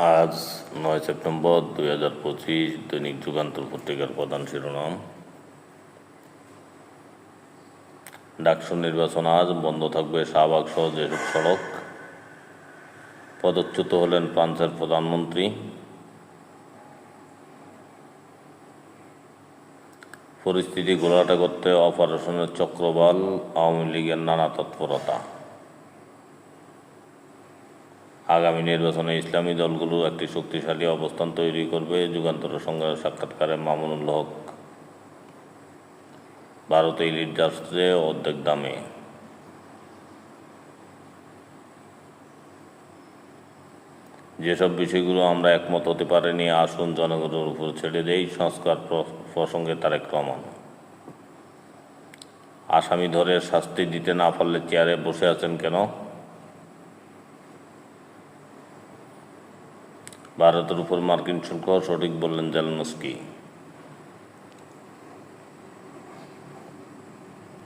আজ নয় সেপ্টেম্বর দুই হাজার পঁচিশ দৈনিক যুগান্তর পত্রিকার প্রধান শিরোনাম। ডাকসু নির্বাচন আজ বন্ধ থাকবে শাহবাগ সহ যেসব সড়ক। পদচ্যুত হলেন ফ্রান্সের প্রধানমন্ত্রী। পরিস্থিতি ঘোলাটে করতে অপারেশনের চক্রবাল আওয়ামী লীগের নানা তৎপরতা। আগামী নির্বাচনে ইসলামী দলগুলো একটি শক্তিশালী অবস্থান তৈরি করবে, যুগান্তর সঙ্গে সাক্ষাৎকারে মামুনুল হক। ভারতে ইলিট অর্ধেক দামে। যেসব বিষয়গুলো আমরা একমত হতে পারিনি, আসুন জনগণের উপর ছেড়ে দেই সংস্কার প্র- প্রসঙ্গে তারেক রহমান। আসামি ধরে শাস্তি দিতে না পারলে চেয়ারে বসে আছেন কেন? ভারতের উপর মার্কিন শুল্ক সঠিক বললেন জেলনস্কি।